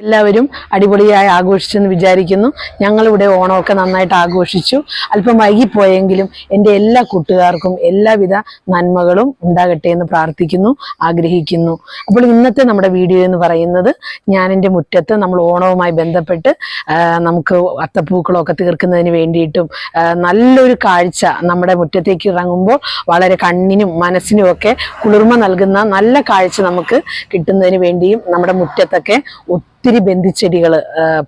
എല്ലാവരും അടിപൊളിയായി ആഘോഷിച്ചെന്ന് വിചാരിക്കുന്നു. ഞങ്ങളിവിടെ ഓണമൊക്കെ നന്നായിട്ട് ആഘോഷിച്ചു. അല്പം വൈകിപ്പോയെങ്കിലും എന്റെ എല്ലാ കൂട്ടുകാർക്കും എല്ലാവിധ നന്മകളും ഉണ്ടാകട്ടെ എന്ന് പ്രാർത്ഥിക്കുന്നു ആഗ്രഹിക്കുന്നു. അപ്പോൾ ഇന്നത്തെ നമ്മുടെ വീഡിയോ എന്ന് പറയുന്നത് ഞാൻ എന്റെ മുറ്റത്ത് നമ്മൾ ഓണവുമായി ബന്ധപ്പെട്ട് നമുക്ക് അത്തപ്പൂക്കളൊക്കെ തീർക്കുന്നതിന് വേണ്ടിയിട്ടും നല്ലൊരു കാഴ്ച നമ്മുടെ മുറ്റത്തേക്ക് ഇറങ്ങുമ്പോൾ വളരെ കണ്ണിനും മനസ്സിനും ഒക്കെ കുളിർമ നൽകുന്ന നല്ല കാഴ്ച നമുക്ക് കിട്ടുന്നതിന് വേണ്ടിയും നമ്മുടെ മുറ്റത്തൊക്കെ ഒത്തിരി ബന്ധിച്ചെടികൾ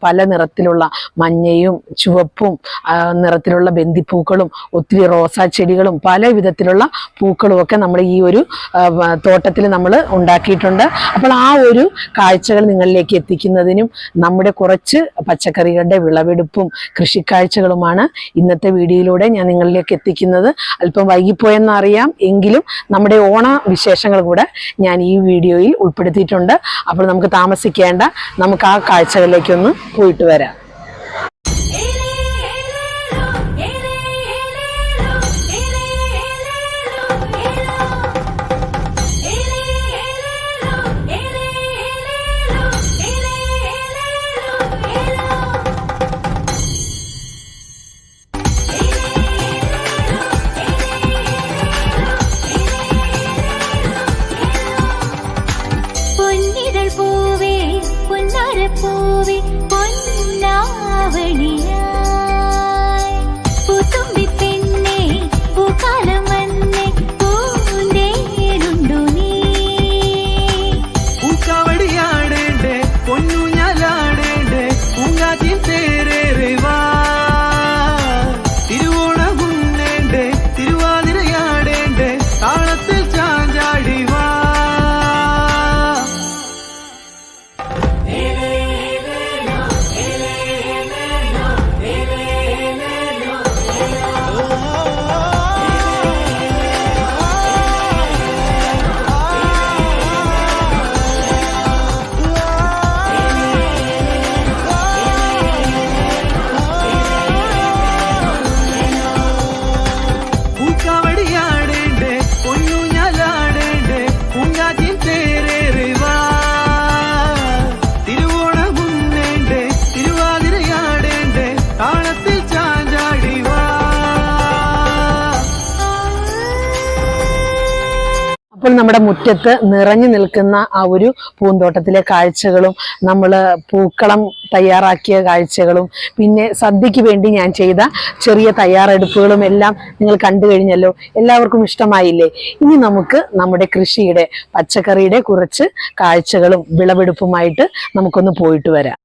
പല നിറത്തിലുള്ള മഞ്ഞയും ചുവപ്പും നിറത്തിലുള്ള ബന്ധിപ്പൂക്കളും ഒത്തിരി റോസാ ചെടികളും പല വിധത്തിലുള്ള പൂക്കളും ഒക്കെ നമ്മൾ ഈ ഒരു തോട്ടത്തിൽ നമ്മൾ ഉണ്ടാക്കിയിട്ടുണ്ട്. അപ്പോൾ ആ ഒരു കാഴ്ചകൾ നിങ്ങളിലേക്ക് എത്തിക്കുന്നതിനും നമ്മുടെ കുറച്ച് പച്ചക്കറികളുടെ വിളവെടുപ്പും കൃഷിക്കാഴ്ചകളുമാണ് ഇന്നത്തെ വീഡിയോയിലൂടെ ഞാൻ നിങ്ങളിലേക്ക് എത്തിക്കുന്നത്. അല്പം വൈകിപ്പോയെന്നറിയാം എങ്കിലും നമ്മുടെ ഓണ വിശേഷങ്ങൾ കൂടെ ഞാൻ ഈ വീഡിയോയിൽ ഉൾപ്പെടുത്തിയിട്ടുണ്ട്. അപ്പോൾ നമുക്ക് താമസിക്കേണ്ട നമുക്ക് ആ കാഴ്ചകളിലേക്കൊന്ന് പോയിട്ട് വരാം. അപ്പോൾ നമ്മുടെ മുറ്റത്ത് നിറഞ്ഞു നിൽക്കുന്ന ആ ഒരു പൂന്തോട്ടത്തിലെ കാഴ്ചകളും നമ്മൾ പൂക്കളം തയ്യാറാക്കിയ കാഴ്ചകളും പിന്നെ സദ്യക്ക് വേണ്ടി ഞാൻ ചെയ്ത ചെറിയ തയ്യാറെടുപ്പുകളും എല്ലാം നിങ്ങൾ കണ്ടു കഴിഞ്ഞല്ലോ എല്ലാവർക്കും ഇഷ്ടമായില്ലേ? ഇനി നമുക്ക് നമ്മുടെ കൃഷിയുടെ പച്ചക്കറിയുടെ കുറച്ച് കാഴ്ചകളും വിളവെടുപ്പുമായിട്ട് നമുക്കൊന്ന് പോയിട്ട് വരാം.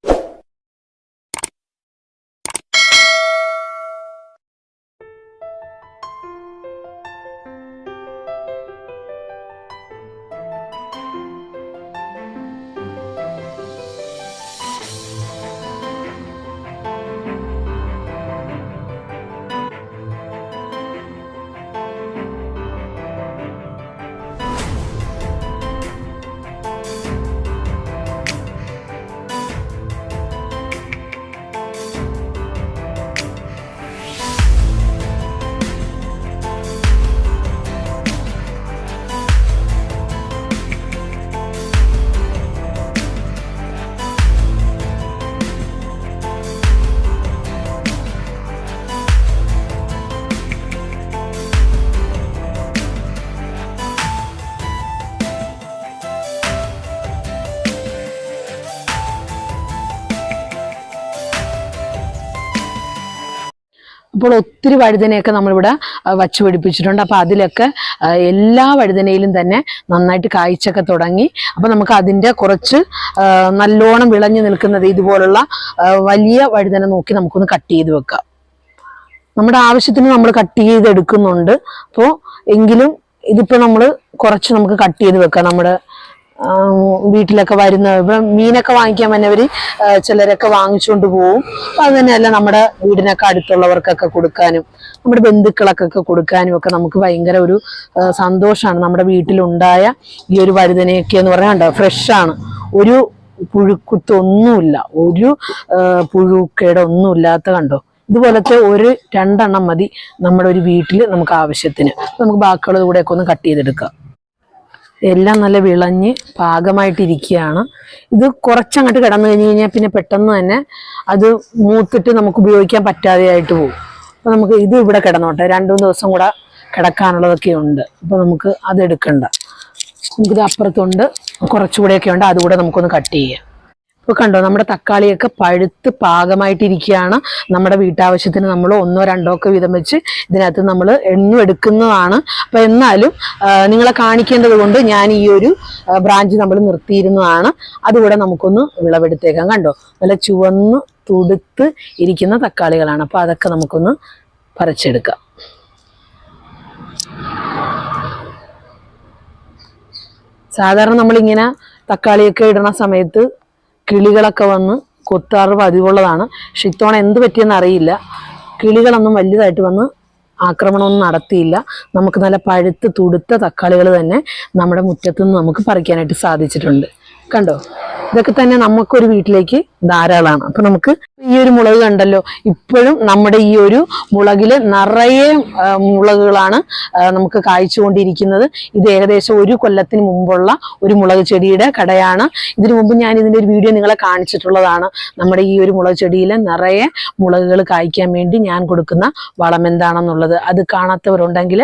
അപ്പോൾ ഒത്തിരി വഴുതനയൊക്കെ നമ്മളിവിടെ വച്ചു പിടിപ്പിച്ചിട്ടുണ്ട്. അപ്പോൾ അതിലൊക്കെ എല്ലാ വഴുതനയിലും തന്നെ നന്നായിട്ട് കായ്ച്ചൊക്കെ തുടങ്ങി. അപ്പോൾ നമുക്ക് അതിന്റെ കുറച്ച് നല്ലോണം വിളഞ്ഞു നിൽക്കുന്നത് ഇതുപോലുള്ള വലിയ വഴുതന നോക്കി നമുക്കൊന്ന് കട്ട് ചെയ്ത് വെക്കാം. നമ്മുടെ ആവശ്യത്തിന് നമ്മൾ കട്ട് ചെയ്തെടുക്കുന്നുണ്ട്. അപ്പോൾ എങ്കിലും ഇതിപ്പോൾ നമ്മൾ കുറച്ച് നമുക്ക് കട്ട് ചെയ്ത് വെക്കാം. നമ്മുടെ വീട്ടിലൊക്കെ വരുന്ന ഇപ്പം മീനൊക്കെ വാങ്ങിക്കാൻ വന്നവർ ചിലരൊക്കെ വാങ്ങിച്ചുകൊണ്ട് പോവും. അപ്പൊ അത് തന്നെയല്ല നമ്മുടെ വീടിനൊക്കെ അടുത്തുള്ളവർക്കൊക്കെ കൊടുക്കാനും നമ്മുടെ ബന്ധുക്കളൊക്കെ കൊടുക്കാനും ഒക്കെ നമുക്ക് ഭയങ്കര ഒരു സന്തോഷമാണ് നമ്മുടെ വീട്ടിലുണ്ടായ ഈ ഒരു വഴുതനയൊക്കെ എന്ന് പറയാണ്ടോ ഫ്രഷാണ്. ഒരു പുഴുക്കുത്തൊന്നുമില്ല ഒരു പുഴുക്കേടെ ഒന്നുമില്ലാത്ത ഒന്നും ഇല്ലാത്ത കണ്ടോ. ഇതുപോലത്തെ ഒരു രണ്ടെണ്ണം മതി നമ്മുടെ ഒരു വീട്ടിൽ നമുക്ക് ആവശ്യത്തിന്. നമുക്ക് ബാക്കിയുള്ളത് കൂടെയൊക്കെ ഒന്ന് കട്ട് ചെയ്തെടുക്കാം. എല്ലാം നല്ല വിളഞ്ഞ് പാകമായിട്ടിരിക്കുകയാണ്. ഇത് കുറച്ചങ്ങോട്ട് കിടന്നു കഴിഞ്ഞ് കഴിഞ്ഞാൽ പിന്നെ പെട്ടെന്ന് തന്നെ അത് മൂത്തിട്ട് നമുക്ക് ഉപയോഗിക്കാൻ പറ്റാതെയായിട്ട് പോകും. അപ്പം നമുക്ക് ഇത് ഇവിടെ കിടന്നോട്ടെ. രണ്ടു മൂന്ന് ദിവസം കൂടെ കിടക്കാനുള്ളതൊക്കെ ഉണ്ട്. അപ്പം നമുക്ക് അത് എടുക്കണ്ട നമുക്കിത് അപ്പുറത്തുണ്ട്. കുറച്ചുകൂടെയൊക്കെ ഉണ്ട്. അതുകൂടെ നമുക്കൊന്ന് കട്ട് ചെയ്യാം. ഇപ്പൊ കണ്ടോ നമ്മുടെ തക്കാളിയൊക്കെ പഴുത്ത് പാകമായിട്ടിരിക്കുകയാണ്. നമ്മുടെ വീട്ടാവശ്യത്തിന് നമ്മൾ ഒന്നോ രണ്ടോ ഒക്കെ വീതം വെച്ച് ഇതിനകത്ത് നമ്മൾ എണ്ണു എടുക്കുന്നതാണ്. അപ്പൊ എന്നാലും നിങ്ങളെ കാണിക്കേണ്ടത് കൊണ്ട് ഞാൻ ഈ ഒരു ബ്രാഞ്ച് നമ്മൾ നിർത്തിയിരുന്നതാണ്. അതുകൂടെ നമുക്കൊന്ന് വിളവെടുത്തേക്കാം. കണ്ടോ? നല്ല ചുവന്ന് തുടുത്ത് ഇരിക്കുന്ന തക്കാളികളാണ്. അപ്പൊ അതൊക്കെ നമുക്കൊന്ന് പറിച്ചെടുക്കാം. സാധാരണ നമ്മളിങ്ങനെ തക്കാളിയൊക്കെ ഇടണ സമയത്ത് കിളികളൊക്കെ വന്ന് കൊത്താറ് പതിവുള്ളതാണ്. പക്ഷെ ഇത്തവണ എന്ത് പറ്റിയെന്ന് അറിയില്ല. കിളികളൊന്നും വലുതായിട്ട് വന്ന് ആക്രമണമൊന്നും നടത്തിയില്ല. നമുക്ക് നല്ല പഴുത്ത് തുടുത്ത തക്കാളികൾ തന്നെ നമ്മുടെ മുറ്റത്തുനിന്ന് നമുക്ക് പറിക്കാനായിട്ട് സാധിച്ചിട്ടുണ്ട്. കണ്ടോ? ഇതൊക്കെ തന്നെ നമുക്കൊരു വീട്ടിലേക്ക് ധാരാളമാണ് അപ്പൊ നമുക്ക് ഈ ഒരു മുളക് കണ്ടല്ലോ? ഇപ്പോഴും നമ്മുടെ ഈ ഒരു മുളകിൽ നിറയെ മുളകുകളാണ് നമുക്ക് കായ്ച്ചുകൊണ്ടിരിക്കുന്നത്. ഇത് ഏകദേശം ഒരു കൊല്ലത്തിന് മുമ്പുള്ള ഒരു മുളക് ചെടിയുടെ കടയാണ്. ഇതിനു മുമ്പ് ഞാൻ ഇതിന്റെ ഒരു വീഡിയോ നിങ്ങളെ കാണിച്ചിട്ടുള്ളതാണ്. നമ്മുടെ ഈ ഒരു മുളക് ചെടിയിൽ നിറയെ മുളകുകൾ കായ്ക്കാൻ വേണ്ടി ഞാൻ കൊടുക്കുന്ന വളം എന്താണെന്നുള്ളത്. അത് കാണാത്തവരുണ്ടെങ്കിൽ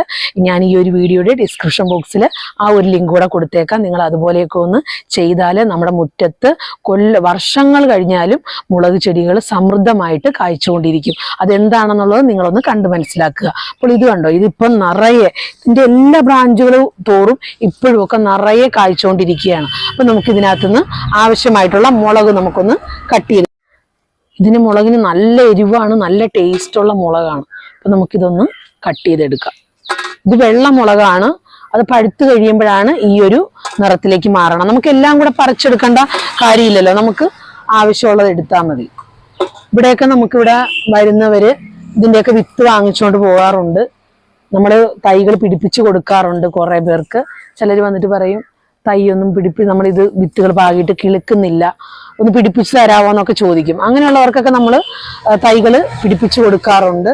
ഞാൻ ഈ ഒരു വീഡിയോയുടെ ഡിസ്ക്രിപ്ഷൻ ബോക്സിൽ ആ ഒരു ലിങ്ക് കൂടെ കൊടുത്തേക്കാം. നിങ്ങൾ അതുപോലെയൊക്കെ ഒന്ന് ചെയ്താൽ നമ്മുടെ മുറ്റത്ത് കൊല്ല വർഷങ്ങൾ കഴിഞ്ഞാലും മുളക് ചെടികൾ സമൃദ്ധമായിട്ട് കായ്ച്ചുകൊണ്ടിരിക്കും. അതെന്താണെന്നുള്ളത് നിങ്ങളൊന്ന് കണ്ടു മനസ്സിലാക്കുക. അപ്പോൾ ഇത് കണ്ടോ? ഇതിപ്പം നിറയെ ഇതിന്റെ എല്ലാ ബ്രാഞ്ചുകളും തോറും ഇപ്പോഴും ഒക്കെ നിറയെ കായ്ച്ചുകൊണ്ടിരിക്കുകയാണ്. അപ്പൊ നമുക്ക് ഇതിനകത്തുനിന്ന് ആവശ്യമായിട്ടുള്ള മുളക് നമുക്കൊന്ന് കട്ട് ചെയ്ത് ഇതിന് മുളകിന് നല്ല എരിവാണ് നല്ല ടേസ്റ്റുള്ള മുളകാണ്. അപ്പൊ നമുക്കിതൊന്ന് കട്ട് ചെയ്തെടുക്കാം. ഇത് വെള്ള മുളകാണ്. അത് പഴുത്ത് കഴിയുമ്പോഴാണ് ഈ ഒരു നിറത്തിലേക്ക് മാറണം. നമുക്ക് എല്ലാം കൂടെ പറിച്ചെടുക്കേണ്ട കാര്യമില്ലല്ലോ. നമുക്ക് ആവശ്യമുള്ളത് എടുത്താൽ മതി. ഇവിടെയൊക്കെ നമുക്കിവിടെ വരുന്നവര് ഇതിന്റെയൊക്കെ വിത്ത് വാങ്ങിച്ചുകൊണ്ട് പോകാറുണ്ട് നമ്മൾ തൈകൾ പിടിപ്പിച്ച് കൊടുക്കാറുണ്ട് കുറേ പേർക്ക്. ചിലർ വന്നിട്ട് പറയും തൈയൊന്നും പിടിപ്പി നമ്മളിത് വിത്തുകൾ പാകിയിട്ട് കിളുക്കുന്നില്ല. ഒന്ന് പിടിപ്പിച്ച് തരാമോ എന്നൊക്കെ ചോദിക്കും. അങ്ങനെയുള്ളവർക്കൊക്കെ നമ്മൾ തൈകൾ പിടിപ്പിച്ച് കൊടുക്കാറുണ്ട്.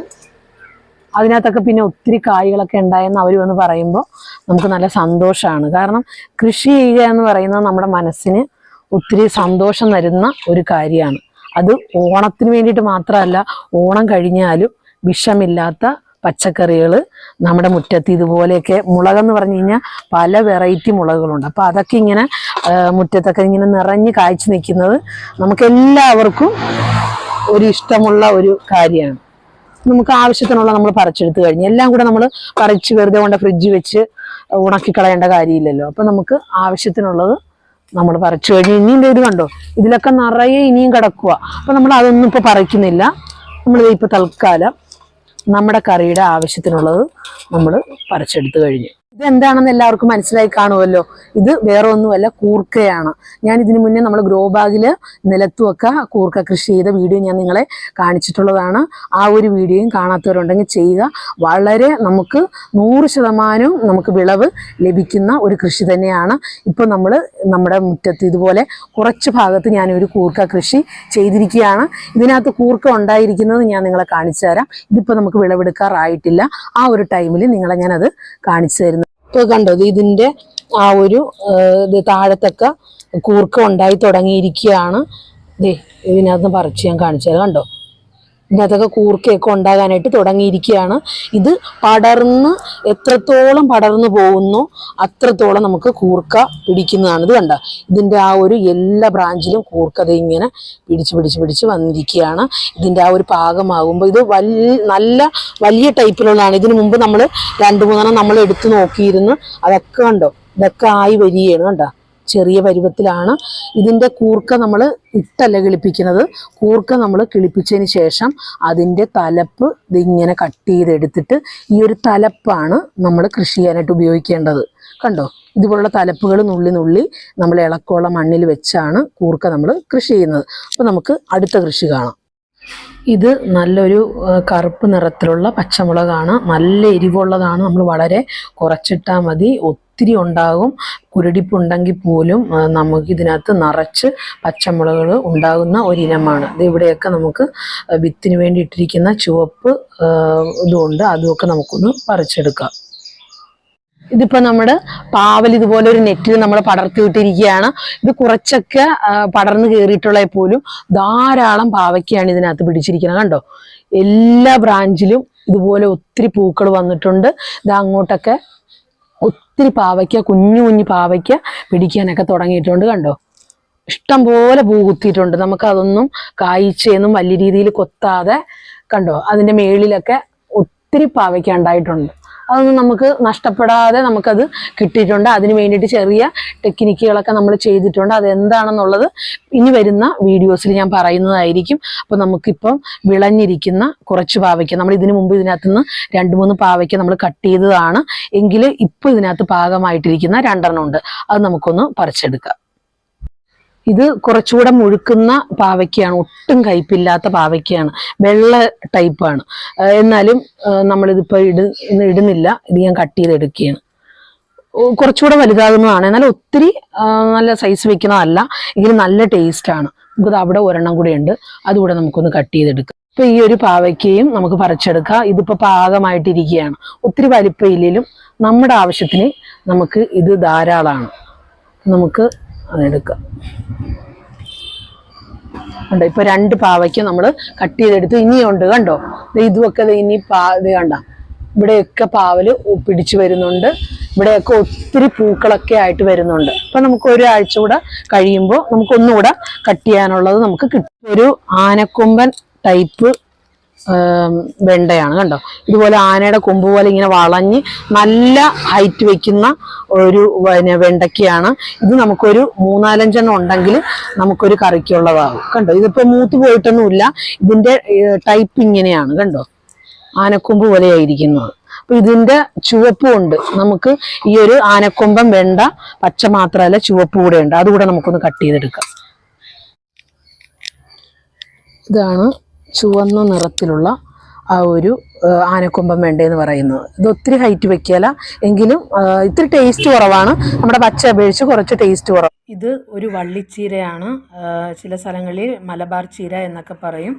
അതിനകത്തൊക്കെ പിന്നെ ഒത്തിരി കായ്കളൊക്കെ ഉണ്ടായെന്ന് അവർ വന്ന് പറയുമ്പോൾ നമുക്ക് നല്ല സന്തോഷമാണ് കാരണം കൃഷി ചെയ്യുക എന്ന് പറയുന്നത് നമ്മുടെ മനസ്സിന് ഒത്തിരി സന്തോഷം തരുന്ന ഒരു കാര്യമാണ്. അത് ഓണത്തിന് വേണ്ടിയിട്ട് മാത്രമല്ല ഓണം കഴിഞ്ഞാലും വിഷമില്ലാത്ത പച്ചക്കറികൾ നമ്മുടെ മുറ്റത്ത് ഇതുപോലെയൊക്കെ മുളകെന്ന് പറഞ്ഞു കഴിഞ്ഞാൽ പല വെറൈറ്റി മുളകുകളുണ്ട്. അപ്പോൾ അതൊക്കെ ഇങ്ങനെ മുറ്റത്തൊക്കെ ഇങ്ങനെ നിറഞ്ഞ് കായ്ച്ചു നിൽക്കുന്നത് നമുക്കെല്ലാവർക്കും ഒരു ഇഷ്ടമുള്ള ഒരു കാര്യമാണ്. നമുക്ക് ആവശ്യത്തിനുള്ള നമ്മൾ പറിച്ചെടുത്ത് കഴിഞ്ഞ്. എല്ലാം കൂടെ നമ്മൾ പറിച്ച് വെറുതെ കൊണ്ട് ഫ്രിഡ്ജ് വെച്ച് ഉണക്കി കളയേണ്ട കാര്യമില്ലല്ലോ. അപ്പൊ നമുക്ക് ആവശ്യത്തിനുള്ളത് നമ്മൾ പറിച്ചു കഴിഞ്ഞ്. ഇനിയും ഇത് കണ്ടോ? ഇതിലൊക്കെ നിറയെ ഇനിയും കിടക്കുക അപ്പൊ നമ്മൾ അതൊന്നും ഇപ്പൊ പറിക്കുന്നില്ല. നമ്മൾ ഇപ്പൊ തൽക്കാലം നമ്മുടെ കറിയുടെ ആവശ്യത്തിനുള്ളത് നമ്മൾ പറിച്ചെടുത്ത് കഴിഞ്ഞു. ഇത് എന്താണെന്ന് എല്ലാവർക്കും മനസ്സിലായി കാണുമല്ലോ. ഇത് വേറെ ഒന്നുമല്ല കൂർക്കയാണ്. ഞാൻ ഇതിനു മുന്നേ നമ്മൾ ഗ്രോ ബാഗിൽ നിലത്തുമൊക്കെ കൂർക്ക കൃഷി ചെയ്ത വീഡിയോ ഞാൻ നിങ്ങളെ കാണിച്ചിട്ടുള്ളതാണ്. ആ ഒരു വീഡിയോയും കാണാത്തവരുണ്ടെങ്കിൽ ചെയ്യുക. വളരെ നമുക്ക് നൂറ് ശതമാനവും നമുക്ക് വിളവ് ലഭിക്കുന്ന ഒരു കൃഷി തന്നെയാണ്. ഇപ്പോൾ നമ്മൾ നമ്മുടെ മുറ്റത്ത് ഇതുപോലെ കുറച്ച് ഭാഗത്ത് ഞാൻ ഒരു കൂർക്ക കൃഷി ചെയ്തിരിക്കുകയാണ്. ഇതിനകത്ത് കൂർക്ക ഉണ്ടായിരിക്കുന്നത് ഞാൻ നിങ്ങളെ കാണിച്ചു തരാം. ഇതിപ്പോൾ നമുക്ക് വിളവെടുക്കാറായിട്ടില്ല. ആ ഒരു ടൈമിൽ നിങ്ങളെ ഞാനത് കാണിച്ചു തരുന്നു. ഇപ്പോൾ കണ്ടത് ഇതിന്റെ ആ ഒരു ഇത് താഴത്തൊക്കെ കൂർക്കം ഉണ്ടായി തുടങ്ങിയിരിക്കുകയാണ്. ദേ ഇതിനകത്ത് പറിച്ച് ഞാൻ കാണിച്ചത് കണ്ടോ? ഇതിനകത്തൊക്കെ കൂർക്കയൊക്കെ ഉണ്ടാകാനായിട്ട് തുടങ്ങിയിരിക്കുകയാണ്. ഇത് പടർന്ന് എത്രത്തോളം പടർന്നു പോകുന്നു അത്രത്തോളം നമുക്ക് കൂർക്ക പിടിക്കുന്നതാണ്. ഇത് കണ്ട? ഇതിന്റെ ആ ഒരു എല്ലാ ബ്രാഞ്ചിലും കൂർക്കത ഇങ്ങനെ പിടിച്ച് പിടിച്ച് പിടിച്ച് വന്നിരിക്കുകയാണ്. ഇതിന്റെ ആ ഒരു പാകമാകുമ്പോൾ ഇത് നല്ല വലിയ ടൈപ്പിലുള്ളതാണ്. ഇതിനു മുമ്പ് നമ്മൾ രണ്ട് മൂന്നെണ്ണം നമ്മൾ എടുത്തു നോക്കിയിരുന്നു. അതൊക്കെ കണ്ടോ? ഇതൊക്കെ ആയി വരികയാണ് കണ്ടോ? ചെറിയ പരുവത്തിലാണ് ഇതിന്റെ കൂർക്ക നമ്മൾ ഇട്ടല്ല കിളിപ്പിക്കുന്നത്. കൂർക്ക നമ്മൾ കിളിപ്പിച്ചതിന് ശേഷം അതിന്റെ തലപ്പ് ഇതിങ്ങനെ കട്ട് ചെയ്തെടുത്തിട്ട് ഈ ഒരു തലപ്പാണ് നമ്മൾ കൃഷി ചെയ്യാനായിട്ട് ഉപയോഗിക്കേണ്ടത്. കണ്ടോ? ഇതുപോലുള്ള തലപ്പുകൾ നുള്ളി നുള്ളി നമ്മൾ ഇളക്കോള മണ്ണിൽ വെച്ചാണ് കൂർക്ക നമ്മൾ കൃഷി ചെയ്യുന്നത്. അപ്പോൾ നമുക്ക് അടുത്ത കൃഷി കാണാം. ഇത് നല്ലൊരു കറുപ്പ് നിറത്തിലുള്ള പച്ചമുളകാണ്. നല്ല എരിവുള്ളതാണ്. നമ്മൾ വളരെ കുറച്ചിട്ടാൽ മതി. ഒത്തിരി ഉണ്ടാകും. കുരുടിപ്പുണ്ടെങ്കിൽ പോലും നമുക്ക് ഇതിനകത്ത് നിറച്ച് പച്ചമുളകുകൾ ഉണ്ടാകുന്ന ഒരിനമാണ്. ഇത് ഇവിടെയൊക്കെ നമുക്ക് വിത്തിന് വേണ്ടി ഇട്ടിരിക്കുന്ന ചുവപ്പ് ഇതുകൊണ്ട് അതുമൊക്കെ നമുക്കൊന്ന് പറിച്ചെടുക്കാം. ഇതിപ്പോൾ നമ്മുടെ പാവൽ ഇതുപോലെ ഒരു നെറ്റിൽ നമ്മൾ പടർത്തി വിട്ടിരിക്കുകയാണ്. ഇത് കുറച്ചൊക്കെ പടർന്നു കയറിയിട്ടുള്ള പോലും ധാരാളം പാവയ്ക്കാണ് ഇതിനകത്ത് പിടിച്ചിരിക്കുന്നത്. കണ്ടോ? എല്ലാ ബ്രാഞ്ചിലും ഇതുപോലെ ഒത്തിരി പൂക്കൾ വന്നിട്ടുണ്ട്. ഇത് അങ്ങോട്ടൊക്കെ ഒത്തിരി പാവയ്ക്ക കുഞ്ഞു കുഞ്ഞു പാവയ്ക്ക പിടിക്കാനൊക്കെ തുടങ്ങിയിട്ടുണ്ട് കണ്ടോ? ഇഷ്ടം പോലെ പൂ കുത്തിയിട്ടുണ്ട്. നമുക്കതൊന്നും കായ്ച്ചയൊന്നും വലിയ രീതിയിൽ കൊത്താതെ കണ്ടോ? അതിന്റെ മേളിലൊക്കെ ഒത്തിരി പാവയ്ക്ക ഉണ്ടായിട്ടുണ്ട്. അതൊന്നും നമുക്ക് നഷ്ടപ്പെടാതെ നമുക്കത് കിട്ടിയിട്ടുണ്ട്. അതിന് വേണ്ടിയിട്ട് ചെറിയ ടെക്നിക്കുകളൊക്കെ നമ്മൾ ചെയ്തിട്ടുണ്ട്. അതെന്താണെന്നുള്ളത് ഇനി വരുന്ന വീഡിയോസിൽ ഞാൻ പറയുന്നതായിരിക്കും. അപ്പോൾ നമുക്കിപ്പം വിളഞ്ഞിരിക്കുന്ന കുറച്ച് പാവയ്ക്ക നമ്മൾ ഇതിനു മുമ്പ് ഇതിനകത്തുനിന്ന് രണ്ട് മൂന്ന് പാവയ്ക്ക നമ്മൾ കട്ട് ചെയ്തതാണ്. എങ്കിൽ ഇപ്പോൾ ഇതിനകത്ത് പാകമായിട്ടിരിക്കുന്ന രണ്ടെണ്ണം ഉണ്ട്. അത് നമുക്കൊന്ന് പറിച്ചെടുക്കാം. ഇത് കുറച്ചുകൂടെ മുഴുക്കുന്ന പാവയ്ക്കയാണ് ഒട്ടും കയ്പില്ലാത്ത പാവയ്ക്കയാണ് വെള്ള ടൈപ്പാണ് എന്നാലും നമ്മളിതിപ്പോൾ ഇട ഇടുന്നില്ല ഇത് ഞാൻ കട്ട് ചെയ്തെടുക്കുകയാണ്. കുറച്ചുകൂടെ വലുതാകുന്നതാണ്. എന്നാൽ ഒത്തിരി നല്ല സൈസ് വെക്കുന്നതല്ല ഇതിന് നല്ല ടേസ്റ്റ് ആണ്. നമുക്കത് അവിടെ ഒരെണ്ണം കൂടെ ഉണ്ട് അതുകൂടെ നമുക്കൊന്ന് കട്ട് ചെയ്തെടുക്കാം. ഇപ്പൊ ഈ ഒരു പാവയ്ക്കയും നമുക്ക് പറിച്ചെടുക്കാം. ഇതിപ്പോ പാകമായിട്ടിരിക്കുകയാണ്. ഒത്തിരി വലിപ്പയിലും നമ്മുടെ ആവശ്യത്തിന് നമുക്ക് ഇത് ധാരാളമാണ്. നമുക്ക് അതെടുക്കാം കണ്ടോ ഇപ്പൊ രണ്ട് പാവയ്ക്ക് നമ്മൾ കട്ട് ചെയ്തെടുത്ത്. ഇനിയുണ്ട് കണ്ടോ? ഇതുമൊക്കെ ഇനി പാ ഇത് കണ്ട. ഇവിടെയൊക്കെ പാവൽ പിടിച്ചു വരുന്നുണ്ട്. ഇവിടെയൊക്കെ ഒത്തിരി പൂക്കളൊക്കെ ആയിട്ട് വരുന്നുണ്ട്. അപ്പൊ നമുക്ക് ഒരാഴ്ച കൂടെ കഴിയുമ്പോൾ നമുക്ക് ഒന്നുകൂടെ കട്ട് ചെയ്യാനുള്ളത് നമുക്ക് കിട്ടും. ഒരു ആനക്കൊമ്പൻ ടൈപ്പ് വെണ്ടയാണ് കണ്ടോ? ഇതുപോലെ ആനയുടെ കൊമ്പ് പോലെ ഇങ്ങനെ വളഞ്ഞ് നല്ല ഹൈറ്റ് വെക്കുന്ന ഒരു പിന്നെ വെണ്ടയ്ക്കയാണ്. ഇത് നമുക്കൊരു മൂന്നാലഞ്ചെണ്ണം ഉണ്ടെങ്കിൽ നമുക്കൊരു കറിക്കുള്ളതാകും. കണ്ടോ? ഇതിപ്പോ മൂത്ത് പോയിട്ടൊന്നുമില്ല. ഇതിന്റെ ടൈപ്പ് ഇങ്ങനെയാണ് കണ്ടോ? ആനക്കൊമ്പ് പോലെയായിരിക്കുന്നത് അപ്പൊ ഇതിന്റെ ചുവപ്പും ഉണ്ട്. നമുക്ക് ഈ ഒരു ആനക്കൊമ്പം വെണ്ട പച്ച മാത്രമല്ല ചുവപ്പ് കൂടെ ഉണ്ട്. അതുകൂടെ നമുക്കൊന്ന് കട്ട് ചെയ്തെടുക്കാം. ഇതാണ് ചുവന്ന നിറത്തിലുള്ള ആ ഒരു ആനക്കൊമ്പം വേണ്ടതെന്ന് പറയുന്നത് ഇത് ഒത്തിരി ഹൈറ്റ് വെക്കല എങ്കിലും ഇത്തിരി ടേസ്റ്റ് കുറവാണ്. നമ്മുടെ പച്ച അപേക്ഷിച്ച് കുറച്ച് ടേസ്റ്റ് കുറവ്. ഇത് ഒരു വള്ളിച്ചീരയാണ്. ചില സ്ഥലങ്ങളിൽ മലബാർ ചീര എന്നൊക്കെ പറയും.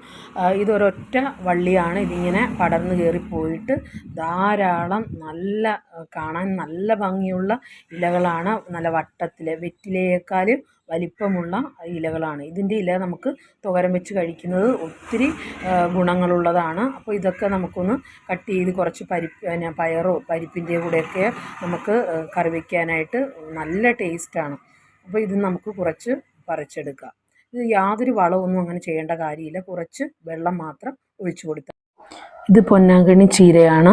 ഇതൊരൊറ്റ വള്ളിയാണ്. ഇതിങ്ങനെ പടർന്നു കയറിപ്പോയിട്ട് ധാരാളം നല്ല കാണാൻ നല്ല ഭംഗിയുള്ള ഇലകളാണ് നല്ല വട്ടത്തിൽ വെറ്റിലയേക്കാളും വലിപ്പമുള്ള ഇലകളാണ്. ഇതിന്റെ ഇല നമുക്ക് തുകരം വെച്ച് കഴിക്കുന്നത് ഒത്തിരി ഗുണങ്ങളുള്ളതാണ്. അപ്പോൾ ഇതൊക്കെ നമുക്കൊന്ന് കട്ട് ചെയ്ത് കുറച്ച് പരിപ്പ് പിന്നെ പയറോ പരിപ്പിന്റെ കൂടെയൊക്കെ നമുക്ക് കറിവെക്കാനായിട്ട് നല്ല ടേസ്റ്റാണ്. അപ്പോൾ ഇത് നമുക്ക് കുറച്ച് പറിച്ചെടുക്കാം. ഇത് യാതൊരു വളമൊന്നും അങ്ങനെ ചെയ്യേണ്ട കാര്യമില്ല. കുറച്ച് വെള്ളം മാത്രം ഒഴിച്ചു കൊടുത്താൽ ഇത് പൊന്നാങ്കണ്ണി ചീരയാണ്.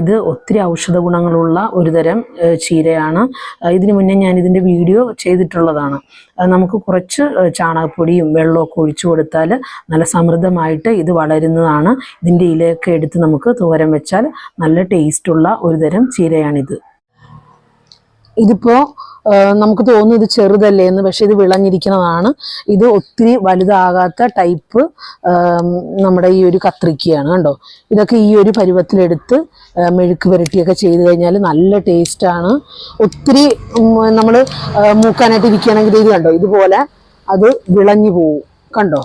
ഇത് ഒത്തിരി ഔഷധ ഗുണങ്ങളുള്ള ഒരു തരം ചീരയാണ്. ഇതിനു മുന്നേ ഞാൻ ഇതിന്റെ വീഡിയോ ചെയ്തിട്ടുള്ളതാണ്. നമുക്ക് കുറച്ച് ചാണകപ്പൊടിയും വെള്ളമൊക്കെ ഒഴിച്ചു കൊടുത്താൽ നല്ല സമൃദ്ധമായിട്ട് ഇത് വളരുന്നതാണ്. ഇതിന്റെ ഇലയൊക്കെ എടുത്ത് നമുക്ക് തോരൻ വെച്ചാൽ നല്ല ടേസ്റ്റുള്ള ഒരു തരം ചീരയാണിത്. ഇതിപ്പോ നമുക്ക് തോന്നും ഇത് ചെറുതല്ലേ എന്ന് പക്ഷെ ഇത് വിളഞ്ഞിരിക്കുന്നതാണ്. ഇത് ഒത്തിരി വലുതാകാത്ത ടൈപ്പ് നമ്മുടെ ഈ ഒരു കത്രിക്കയാണ് കണ്ടോ? ഇതൊക്കെ ഈ ഒരു പരുവത്തിലെടുത്ത് മെഴുക്ക് പുരട്ടിയൊക്കെ ചെയ്ത് കഴിഞ്ഞാൽ നല്ല ടേസ്റ്റാണ് ഒത്തിരി നമ്മൾ മൂക്കാനായിട്ട് ഇരിക്കുകയാണെങ്കിൽ ഇത് കണ്ടോ? ഇതുപോലെ അത് വിളഞ്ഞു പോവും. കണ്ടോ?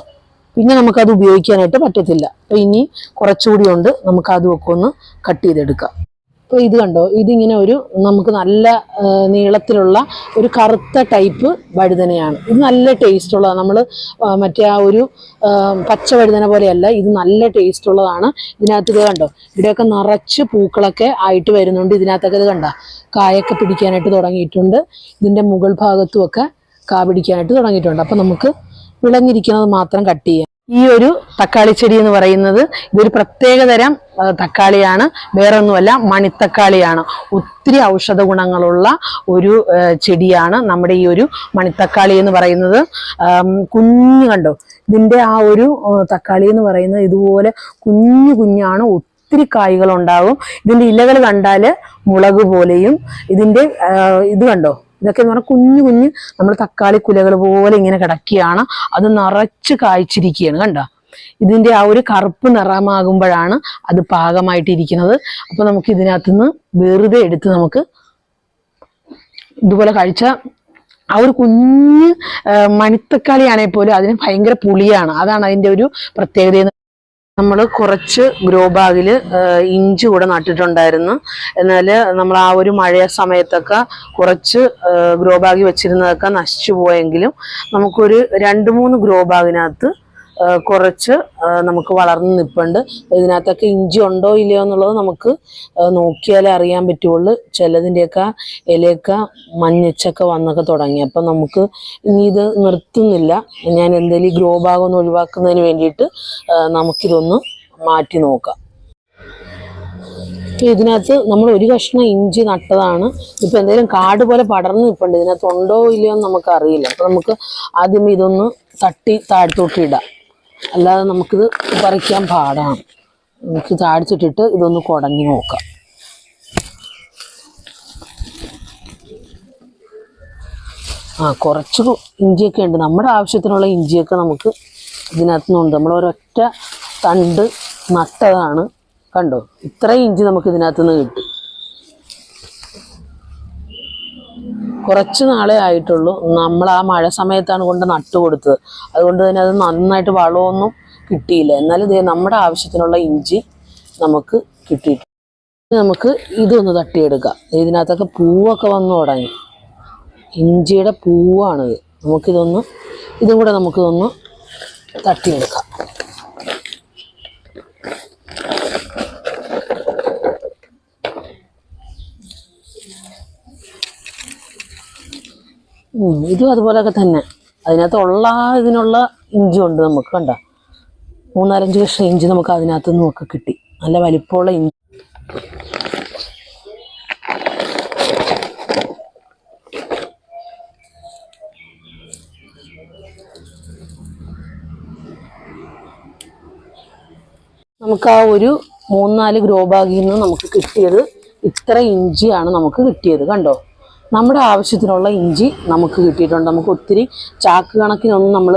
പിന്നെ നമുക്കത് ഉപയോഗിക്കാനായിട്ട് പറ്റത്തില്ല. അപ്പം ഇനി കുറച്ചുകൂടി ഉണ്ട്. നമുക്ക് അതുമൊക്കെ ഒന്ന് കട്ട് ചെയ്തെടുക്കാം. ഇത് കണ്ടോ? ഇതിങ്ങനെ ഒരു നമുക്ക് നല്ല നീളത്തിലുള്ള ഒരു കറുത്ത ടൈപ്പ് വഴുതനയാണ്. ഇത് നല്ല ടേസ്റ്റ് ഉള്ളതാണ്. നമ്മൾ മറ്റേ ആ ഒരു പച്ച വഴുതന പോലെയല്ല ഇത് നല്ല ടേസ്റ്റ് ഉള്ളതാണ്. ഇതിനകത്ത് ഇത് കണ്ടോ? ഇവിടെയൊക്കെ നിറച്ച് പൂക്കളൊക്കെ ആയിട്ട് വരുന്നുണ്ട്. ഇതിനകത്തൊക്കെ ഇത് കണ്ട? കായൊക്കെ പിടിക്കാനായിട്ട് തുടങ്ങിയിട്ടുണ്ട്. ഇതിന്റെ മുകൾ ഭാഗത്തുമൊക്കെ കാ പിടിക്കാനായിട്ട് തുടങ്ങിയിട്ടുണ്ട്. അപ്പം നമുക്ക് വിളഞ്ഞിരിക്കുന്നത് മാത്രം കട്ട് ചെയ്യാം. ഈ ഒരു തക്കാളി ചെടി എന്ന് പറയുന്നത് ഇതൊരു പ്രത്യേകതരം തക്കാളിയാണ്. വേറെ ഒന്നുമല്ല മണിത്തക്കാളിയാണ്. ഒത്തിരി ഔഷധ ഗുണങ്ങളുള്ള ഒരു ചെടിയാണ് നമ്മുടെ ഈ ഒരു മണിത്തക്കാളി എന്ന് പറയുന്നത്. കുഞ്ഞു കണ്ടോ? ഇതിന്റെ ആ ഒരു തക്കാളി എന്ന് പറയുന്നത് ഇതുപോലെ കുഞ്ഞു കുഞ്ഞാണ്. ഒത്തിരി കായ്കൾ ഇതിന്റെ ഇലകൾ കണ്ടാൽ മുളക് പോലെയും ഇതിന്റെ ഇത് കണ്ടോ? ഇതൊക്കെ എന്ന് പറഞ്ഞാൽ കുഞ്ഞു കുഞ്ഞ് നമ്മൾ തക്കാളി കുലകൾ പോലെ ഇങ്ങനെ കിടക്കുകയാണ് അത് നിറച്ച് കായ്ച്ചിരിക്കുകയാണ് കണ്ടോ? ഇതിന്റെ ആ ഒരു കറുപ്പ് നിറമാകുമ്പോഴാണ് അത് പാകമായിട്ടിരിക്കുന്നത്. അപ്പൊ നമുക്ക് ഇതിനകത്തുനിന്ന് വെറുതെ എടുത്ത് നമുക്ക് ഇതുപോലെ കഴിച്ച ആ ഒരു കുഞ്ഞ് മണിത്തക്കാളിയാണെങ്കിൽ പോലും അതിന് ഭയങ്കര പുളിയാണ്. അതാണ് അതിന്റെ ഒരു പ്രത്യേകത നമ്മൾ കുറച്ച് ഗ്രോ ബാഗിൽ ഇഞ്ചി കൂടെ നട്ടിട്ടുണ്ടായിരുന്നു. എന്നാൽ നമ്മൾ ആ ഒരു മഴ സമയത്തൊക്കെ കുറച്ച് ഗ്രോ ബാഗിൽ വെച്ചിരുന്നതൊക്കെ നശിച്ചു പോയെങ്കിലും നമുക്കൊരു രണ്ട് മൂന്ന് ഗ്രോ ബാഗിനകത്ത് കുറച്ച് നമുക്ക് വളർന്ന് നിൽപ്പുണ്ട് ഇതിനകത്തൊക്കെ ഇഞ്ചി ഉണ്ടോ ഇല്ലയോ എന്നുള്ളത് നമുക്ക് നോക്കിയാലേ അറിയാൻ പറ്റുള്ളൂ. ചിലതിന്റെയൊക്കെ ഇലയൊക്കെ മഞ്ഞച്ചൊക്കെ വന്നൊക്കെ തുടങ്ങി. അപ്പം നമുക്ക് ഇനി ഇത് നിർത്തുന്നില്ല. ഞാൻ എന്തെങ്കിലും ഗ്രോ ഭാഗം ഒന്ന് ഒഴിവാക്കുന്നതിന് വേണ്ടിയിട്ട് നമുക്കിതൊന്ന് മാറ്റി നോക്കാം. ഇതിനകത്ത് നമ്മൾ ഒരു കഷ്ണം ഇഞ്ചി നട്ടതാണ്. ഇപ്പം എന്തെങ്കിലും കാട് പോലെ പടർന്ന് നിൽപ്പുണ്ട് ഇതിനകത്ത് ഉണ്ടോ ഇല്ലയോ എന്ന് നമുക്ക് അറിയില്ല അപ്പൊ നമുക്ക് ആദ്യം ഇതൊന്ന് തട്ടി താഴ്ത്തോട്ട് ഇടാം. അല്ലാതെ നമുക്കിത് പറിക്കാൻ പാടാണ്. നമുക്ക് താഴ്ത്തിട്ടിട്ട് ഇതൊന്ന് കുടഞ്ഞു നോക്കാം. ആ കുറച്ച് ഇഞ്ചിയൊക്കെ ഉണ്ട്. നമ്മുടെ ആവശ്യത്തിനുള്ള ഇഞ്ചിയൊക്കെ നമുക്ക് ഇതിനകത്ത് നിന്നുണ്ട് നമ്മൾ ഒരൊറ്റ തണ്ട് നട്ടതാണ്. കണ്ടോ? ഇത്രയും ഇഞ്ചി നമുക്ക് ഇതിനകത്ത് നിന്ന് കിട്ടി. കുറച്ച് നാളേ ആയിട്ടുള്ളൂ. നമ്മൾ ആ മഴ സമയത്താണ് കൊണ്ട് നട്ടു കൊടുത്തത്. അതുകൊണ്ട് തന്നെ അത് നന്നായിട്ട് വളമൊന്നും കിട്ടിയില്ല. എന്നാലും നമ്മുടെ ആവശ്യത്തിനുള്ള ഇഞ്ചി നമുക്ക് കിട്ടിയിട്ടുണ്ട്. നമുക്ക് ഇതൊന്ന് തട്ടിയെടുക്കാം. ഇതിനകത്തൊക്കെ പൂവൊക്കെ വന്നു തുടങ്ങി. ഇഞ്ചിയുടെ പൂവാണിത്. നമുക്കിതൊന്ന് ഇതും കൂടെ നമുക്കിതൊന്ന് തട്ടിയെടുക്കാം. ഇതും അതുപോലെയൊക്കെ തന്നെ. അതിനകത്ത് ഉള്ള ഇതിനുള്ള ഇഞ്ചി ഉണ്ട് നമുക്ക് കണ്ട? മൂന്നാലഞ്ച് കഷ്ണം ഇഞ്ചി നമുക്ക് അതിനകത്ത് നിന്നൊക്കെ കിട്ടി. നല്ല വലിപ്പമുള്ള ഇഞ്ചി. നമുക്ക് ആ ഒരു മൂന്നാൽ ഗ്രോ ബാഗിൽ നിന്ന് നമുക്ക് കിട്ടിയത് ഇത്ര ഇഞ്ചിയാണ് നമുക്ക് കിട്ടിയത് കണ്ടോ? നമ്മുടെ ആവശ്യത്തിനുള്ള ഇഞ്ചി നമുക്ക് കിട്ടിയിട്ടുണ്ട്. നമുക്ക് ഒത്തിരി ചാക്ക് കണക്കിനൊന്നും നമ്മൾ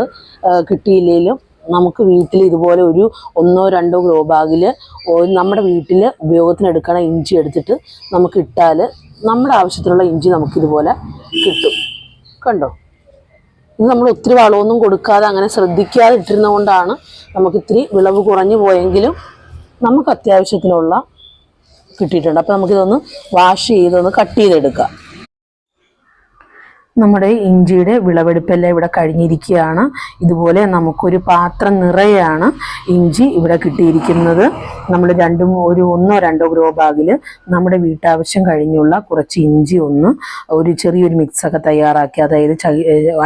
കിട്ടിയില്ലെങ്കിലും നമുക്ക് വീട്ടിൽ ഇതുപോലെ ഒരു ഒന്നോ രണ്ടോ ഗ്രോ ബാഗിൽ നമ്മുടെ വീട്ടിൽ ഉപയോഗത്തിനെടുക്കണ ഇഞ്ചി എടുത്തിട്ട് നമുക്ക് ഇട്ടാൽ നമ്മുടെ ആവശ്യത്തിനുള്ള ഇഞ്ചി നമുക്കിതുപോലെ കിട്ടും. കണ്ടോ? ഇത് നമ്മൾ ഒത്തിരി വളമൊന്നും കൊടുക്കാതെ അങ്ങനെ ശ്രദ്ധിക്കാതെ ഇട്ടിരുന്നത് കൊണ്ടാണ് നമുക്ക് ഇത്തിരി വിളവ് കുറഞ്ഞു പോയെങ്കിലും നമുക്ക് അത്യാവശ്യത്തിനുള്ള കിട്ടിയിട്ടുണ്ട്. അപ്പോൾ നമുക്കിതൊന്ന് വാഷ് ചെയ്തൊന്ന് കട്ട് ചെയ്തെടുക്കാം. നമ്മുടെ ഇഞ്ചിയുടെ വിളവെടുപ്പെല്ലാം ഇവിടെ കഴിഞ്ഞിരിക്കുകയാണ്. ഇതുപോലെ നമുക്കൊരു പാത്രം നിറയാണ് ഇഞ്ചി ഇവിടെ കിട്ടിയിരിക്കുന്നത്. നമ്മൾ രണ്ടും ഒരു ഒന്നോ രണ്ടോ ഗ്രോ ബാഗിൽ നമ്മുടെ വീട്ടാവശ്യം കഴിഞ്ഞുള്ള കുറച്ച് ഇഞ്ചി ഒന്ന് ഒരു ചെറിയൊരു മിക്സൊക്കെ തയ്യാറാക്കി അതായത്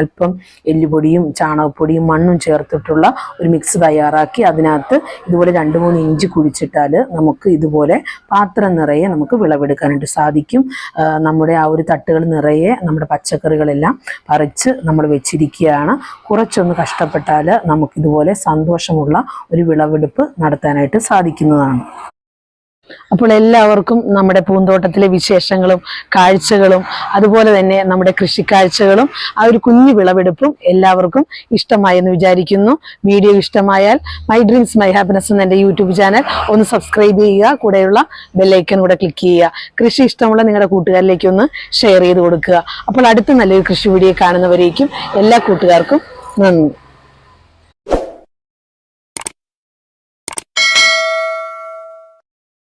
അല്പം എല്ലുപൊടിയും ചാണകപ്പൊടിയും മണ്ണും ചേർത്തിട്ടുള്ള ഒരു മിക്സ് തയ്യാറാക്കി അതിനകത്ത് ഇതുപോലെ രണ്ട് മൂന്ന് ഇഞ്ചി കുഴിച്ചിട്ടാൽ നമുക്ക് ഇതുപോലെ പാത്രം നിറയെ നമുക്ക് വിളവെടുക്കാനായിട്ട് സാധിക്കും. നമ്മുടെ ആ ഒരു തട്ടുകൾ നിറയെ നമ്മുടെ പച്ചക്കറികളെല്ലാം പറിച്ച് നമ്മൾ വെച്ചിരിക്കുകയാണ്. കുറച്ചൊന്ന് കഷ്ടപ്പെട്ടാൽ നമുക്കിതുപോലെ സന്തോഷമുള്ള ഒരു വിളവെടുപ്പ് നടത്താനായിട്ട് സാധിക്കുന്നതാണ്. അപ്പോൾ എല്ലാവർക്കും നമ്മുടെ പൂന്തോട്ടത്തിലെ വിശേഷങ്ങളും കാഴ്ചകളും അതുപോലെ തന്നെ നമ്മുടെ കൃഷിക്കാഴ്ചകളും ആ ഒരു കുഞ്ഞു വിളവെടുപ്പും എല്ലാവർക്കും ഇഷ്ടമായി എന്ന് വിചാരിക്കുന്നു. വീഡിയോ ഇഷ്ടമായാൽ മൈ ഡ്രീംസ് മൈ ഹാപ്പിനെസ് എന്ന എന്റെ യൂട്യൂബ് ചാനൽ ഒന്ന് സബ്സ്ക്രൈബ് ചെയ്യുക. കൂടെയുള്ള ബെല്ലൈക്കൻ കൂടെ ക്ലിക്ക് ചെയ്യുക. കൃഷി ഇഷ്ടമുള്ള നിങ്ങളുടെ കൂട്ടുകാരിലേക്ക് ഒന്ന് ഷെയർ ചെയ്ത് കൊടുക്കുക. അപ്പോൾ അടുത്ത നല്ലൊരു കൃഷി വീഡിയോ കാണുന്നവരേക്കും എല്ലാ കൂട്ടുകാർക്കും നന്ദി.